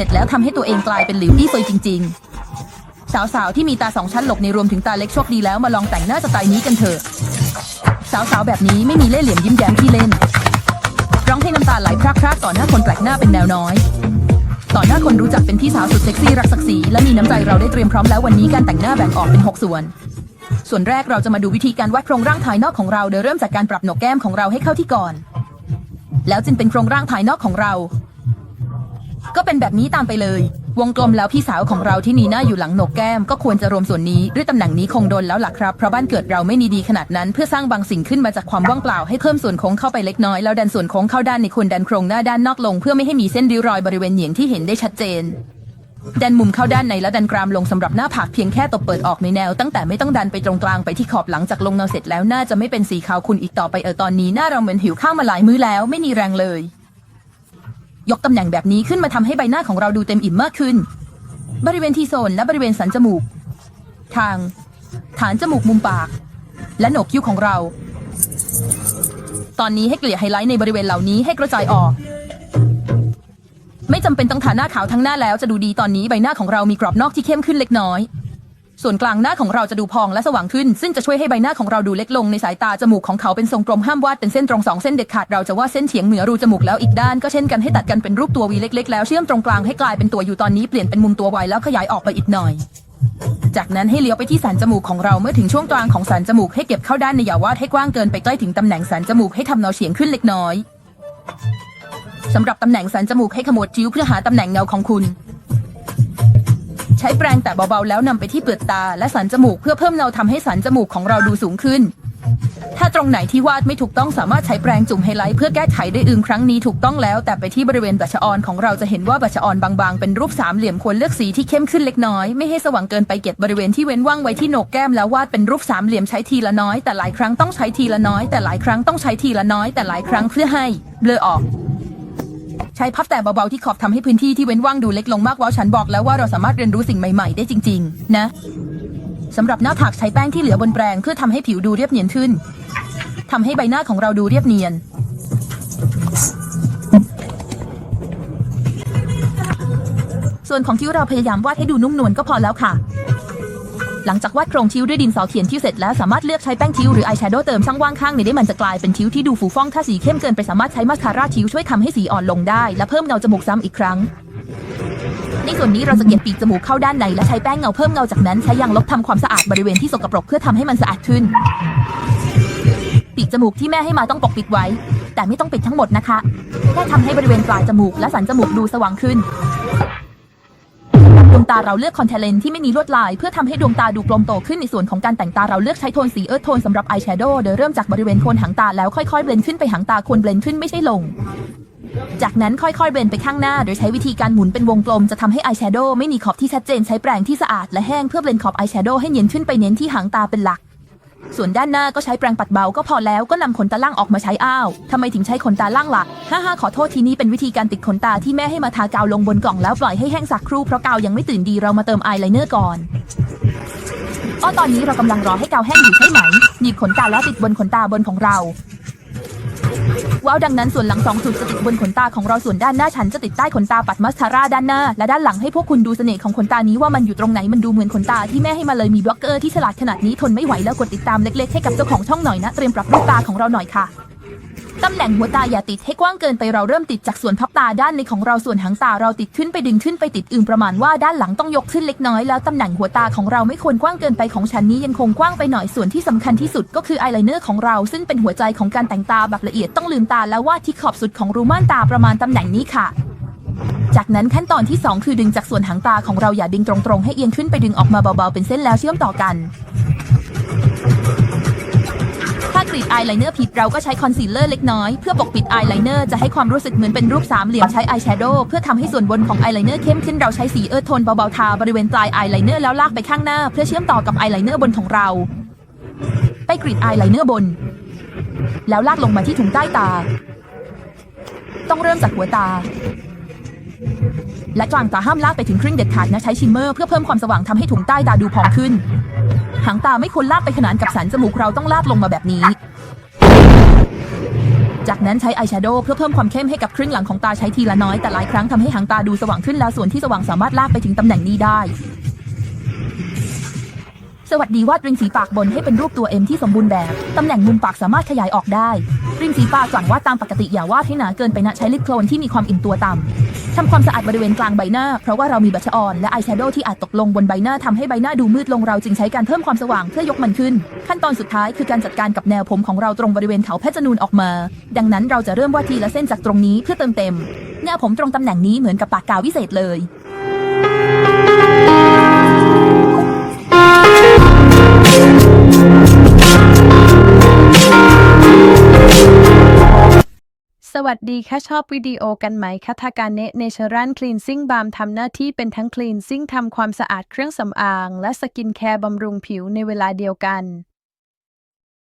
ร็จแล้วทำให้ตัวเองกลายเป็นหลิวอี้เฟยจริง ๆ สาวๆที่มีตาสองชั้นหลบในรวมถึงตาเล็กโชคดีแล้วมาลองแต่งหน้าสไตล์นี้กันเถอะ สาวๆแบบนี้ไม่มีเล่ห์เหลี่ยมยิ้มแย้มที่เล่น ร้องให้น้ำตาไหลพรากๆต่อหน้าคนแปลกหน้าเป็นแนวน้อย ต่อหน้าคนรู้จักเป็นพี่สาวสุดเซ็กซี่รักศักดิ์ศรีและมีน้ำใจเราได้เตรียมพร้อมแล้ววันนี้การแต่งหน้าแบ่งออกเป็น 6 ส่วนส่วนแรกเราจะมาดูวิธีการวาดโครงร่างภายนอกของเราโดยเริ่มจากการปรับหนกแก้มของเราให้เข้าที่ก่อน แล้วจึงเป็นโครงร่างภายนอกของเรา ก็เป็นแบบนี้ตามไปเลย วงกลมแล้วพี่สาวของเราที่นีน้าอยู่หลังโหนกแก้มก็ควรจะรวมส่วนนี้ด้วยตำแหน่งนี้คงโดนแล้วล่ะครับเพราะบ้านเกิดเราไม่ดีดีขนาดนั้นเพื่อสร้างบางสิ่งขึ้นมาจากความว่างเปล่าให้เพิ่มส่วนโค้งเข้าไปเล็กน้อยแล้วดันส่วนโค้งเข้าด้านในควรดันโครงหน้าด้านนอกลง เพื่อไม่ให้มีเส้นริ้วรอยบริเวณเหยียงที่เห็นได้ชัดเจน ดันมุมเข้าด้านในและดันกรามลงสำหรับหน้าผากเพียงแค่ตบเปิดออกในแนว ตั้งแต่ไม่ต้องดันไปตรงกลางไปที่ขอบหลังจากลงเนาเสร็จแล้วหน้าจะไม่เป็นสีขาวคุณอีกต่อไปเออตอนนี้หน้าเราเหมือนหิวข้าวมาหลายมื้อแล้วไม่มีแรงเลย ยกตำแหน่งแบบนี้ขึ้นมาทำให้ใบหน้าของเราดูเต็มอิ่มมากขึ้น บริเวณทีโซนและบริเวณสันจมูก ทาง ฐานจมูกมุมปาก และโหนกคิ้วของเรา ตอนนี้ให้เกลี่ยไฮไลท์ในบริเวณเหล่านี้ให้กระจายออก ไม่จำเป็นต้องทาหน้าขาวทั้งหน้าแล้วจะดูดีตอนนี้ใบหน้าของเรามีกรอบนอกที่เข้มขึ้นเล็กน้อย ส่วนกลางหน้าของเราจะดูพองและสว่างขึ้น ซึ่งจะช่วยให้ใบหน้าของเราดูเล็กลงในสายตาจมูกของเขาเป็นทรงกลมห้ามวาดเป็นเส้นตรงสองเส้นเด็ดขาดเราจะวาดเส้นเฉียงเหนือรูจมูกแล้วอีกด้านก็เช่นกันให้ตัดกันเป็นรูปตัววีเล็กๆแล้วเชื่อมตรงกลางให้กลายเป็นตัวอยู่ตอนนี้เปลี่ยนเป็นมุมตัววายแล้วขยายออกไปอีกหน่อยจากนั้นให้เลี้ยวไปที่สันจมูกของเราเมื่อถึงช่วงกลางของสันจมูกให้เก็บเข้าด้านในอย่าวาดให้กว้างเกินไปใกล้ถึงตำแหน่งสันจมูกให้ทำเนาเฉียงขึ้นเล็กน้อยสำหรับตำแหน่งสันจมูกให้ขมวดคิ้วเพื่อหาตำแหน่งเงาของคุณ ใช้แปรงแต่เบาๆแล้วนำไปที่เปลือกตาและสันจมูกเพื่อเพิ่มเงาทำให้สันจมูกของเราดูสูงขึ้น ถ้าตรงไหนที่วาดไม่ถูกต้องสามารถใช้แปรงจุ่มไฮไลท์เพื่อแก้ไขได้อึงครั้งนี้ถูกต้องแล้ว แต่ไปที่บริเวณบัชออนของเราจะเห็นว่าบัชออนบางๆ เป็นรูปสามเหลี่ยมควรเลือกสีที่เข้มขึ้นเล็กน้อยไม่ให้สว่างเกินไปเก็บบริเวณที่เว้นว่างไว้ที่โหนกแก้มแล้ววาดเป็นรูปสามเหลี่ยมใช้ทีละน้อยแต่หลายครั้งต้องใช้ทีละน้อย แต่หลายครั้งต้องใช้ทีละน้อย แต่หลายครั้งเพื่อให้เบลอออก ใช้พับแต่เบาๆที่ขอบทำให้พื้นที่ที่เว้นว่างดูเล็กลงมากว้าวฉันบอกแล้วว่าเราสามารถเรียนรู้สิ่งใหม่ๆ ได้จริง ๆ นะสำหรับหน้าผากใช้แป้งที่เหลือบนแปรงเพื่อทำให้ผิวดูเรียบเนียนขึ้นทำให้ใบหน้าของเราดูเรียบเนียน ส่วนของคิ้วเราพยายามวาดให้ดูนุ่มนวลก็พอแล้วค่ะ หลังจากวาดโครงคิ้วด้วยดินสอเขียนคิ้วเสร็จแล้วสามารถเลือกใช้แป้งคิ้วหรืออายแชโดว์เติมช่องว่างข้างในได้มันจะกลายเป็นคิ้วที่ดูฟูฟ่องถ้าสีเข้มเกินไปสามารถใช้มาสคาร่าคิ้วช่วยทำให้สีอ่อนลงได้ และเพิ่มเงาจมูกซ้ำอีกครั้ง ในส่วนนี้เราจะเก็บปีกจมูกเข้าด้านในและใช้แป้งเงาเพิ่มเงาจากนั้นใช้ยางลบทำความสะอาดบริเวณที่สกปรกเพื่อทำให้มันสะอาดขึ้น ปีกจมูกที่แม่ให้มาต้องปกปิดไว้ แต่ไม่ต้องปิดทั้งหมดนะคะแค่ทำให้บริเวณปลายจมูกและสันจมูกดูสว่างขึ้น ดวงตาเราเลือกคอนแทคเลนส์ที่ไม่มีลวดลาย เพื่อทำให้ดวงตาดูกลมโตขึ้นในส่วนของการแต่งตาเราเลือกใช้โทนสีเอิร์ธโทนสำหรับอายแชโดว์โดยเริ่มจากบริเวณโคนหางตาแล้วค่อยๆเบลนขึ้นไปหางตาควรเบลนขึ้นไม่ใช่ลง จากนั้นค่อยๆเบลนไปข้างหน้า โดยใช้วิธีการหมุนเป็นวงกลมจะทำให้อายแชโดว์ไม่มีขอบที่ชัดเจนใช้แปรงที่สะอาดและแห้งเพื่อเบลนขอบอายแชโดว์ให้เนียนขึ้นไปเน้นที่หางตาเป็นหลัก ส่วนด้านหน้าก็ใช้แปรงปัดเบาก็พอแล้วก็นำขนตาล่างออกมาใช้อ้าวทำไมถึงใช้ขนตาล่างล่ะฮ่าฮ่าขอโทษทีนี้เป็นวิธีการติดขนตาที่แม่ให้มาทากาวลงบนกล่องแล้วปล่อยให้แห้งสักครู่เพราะกาวยังไม่ตื่นดีเรามาเติมอายไลเนอร์ก่อนอ้อตอนนี้เรากำลังรอให้กาวแห้งอยู่ใช่ไหมหยิบขนตาแล้วติดบนขนตาบนของเรา ว้าวดังนั้นส่วนหลังสองจุดจะติดบนขนตาของเราส่วนด้านหน้าฉันจะติดใต้ขนตาปัดมัสคาร่าด้านหน้า และด้านหลังให้พวกคุณดูเสน่ห์ของขนตานี้ว่ามันอยู่ตรงไหนมันดูเหมือนขนตาที่แม่ให้มาเลยมีบล็อกเกอร์ที่ฉลาดขนาดนี้ทนไม่ไหวแล้วกดติดตามเล็กๆให้กับเจ้าของช่องหน่อยนะเตรียมปรับรูปตาของเราหน่อยค่ะ ตำแหน่งหัวตาอย่าติดให้กว้างเกินไปเราเริ่มติดจากส่วนพับตาด้านในของเราส่วนหางตาเราติดขึ้นไปดึงขึ้นไปติดอื่นประมาณว่าด้านหลังต้องยกขึ้นเล็กน้อยแล้วตำแหน่งหัวตาของเราไม่ควรกว้างเกินไปของฉันนี้ยังคงกว้างไปหน่อยส่วนที่สำคัญที่สุดก็คืออายไลเนอร์ของเราซึ่งเป็นหัวใจของการแต่งตาแบบละเอียดต้องลืมตาแล้ววาดที่ขอบสุดของรูม่านตาประมาณตำแหน่งนี้ค่ะจากนั้นขั้นตอนที่ 2 คือดึงจากส่วนหางตาของเราอย่าดึงตรงๆ ให้เอียงขึ้นไปดึงออกมาเบาๆ เป็นเส้นแล้วเชื่อมต่อกันากรีดอายไลเนอร์ผิดเราก็ใช้คอนซีลเลอร์เล็กน้อย เพื่อปกปิดอายไลเนอร์จะให้ความรู้สึกเหมือนเป็นรูปสามเหลี่ยมใช้อายแชโดว์เพื่อทำให้ส่วนบนของอายไลเนอร์เข้มขึ้นเราใช้สีเอิร์ธโทนเบาๆทาบริเวณปลายอายไลเนอร์แล้วลากไปข้างหน้า เพื่อเชื่อมต่อกับอายไลเนอร์บนของเรา ไปกรีดอายไลเนอร์บน แล้วลากลงมาที่ถุงใต้ตา ต้องเริ่มจากหัวตา และกลางตาห้ามลากไปถึงครึ่งเด็ดขาดนะใช้ชิมเมอร์เพื่อเพิ่มความสว่างทำให้ถุงใต้ตาดูพองขึ้น หางตาไม่ควรลาดไปขนานกับสันจมูกเราต้องลาดลงมาแบบนี้ จากนั้นใช้อายแชโดว์เพื่อเพิ่มความเข้มให้กับครึ่งหลังของตาใช้ทีละน้อยแต่หลายครั้งทำให้หางตาดูสว่างขึ้นแล้วส่วนที่สว่างสามารถลากไปถึงตำแหน่งนี้ได้ สวัสดีวาดริมฝีปากบนให้เป็นรูปตัวเอ็มที่สมบูรณ์แบบ ตำแหน่งมุมปากสามารถขยายออกได้ ริมฝีปากกลั่งวาดตามปกติอย่าวาดให้หนาเกินไปนะใช้ลิปโคลนที่มีความอิ่มตัวต่ำทำความสะอาดบริเวณกลางใบหน้า เพราะว่าเรามีบัชออนและอายแชโดว์ที่อาจตกลงบนใบหน้าทำให้ใบหน้าดูมืดลงเราจึงใช้การเพิ่มความสว่างเพื่อยกมันขึ้น ขั้นตอนสุดท้ายคือการจัดการกับแนวผมของเราตรงบริเวณเขาเพชนูนออกมา ดังนั้นเราจะเริ่มวาดทีละเส้นจากตรงนี้เพื่อเติมเต็มแนวผมตรงตำแหน่งนี้เหมือนกับปากกาวิเศษเลย วัสดีค่ะชอบวิดีโอกันไหมคะทาการเนเนเชอรัลคลีนซิ่งบามทำหน้าที่เป็นทั้งคลีนซิ่งทำความสะอาดเครื่องสำอาง และสกินแคร์บำรุงผิวในเวลาเดียวกัน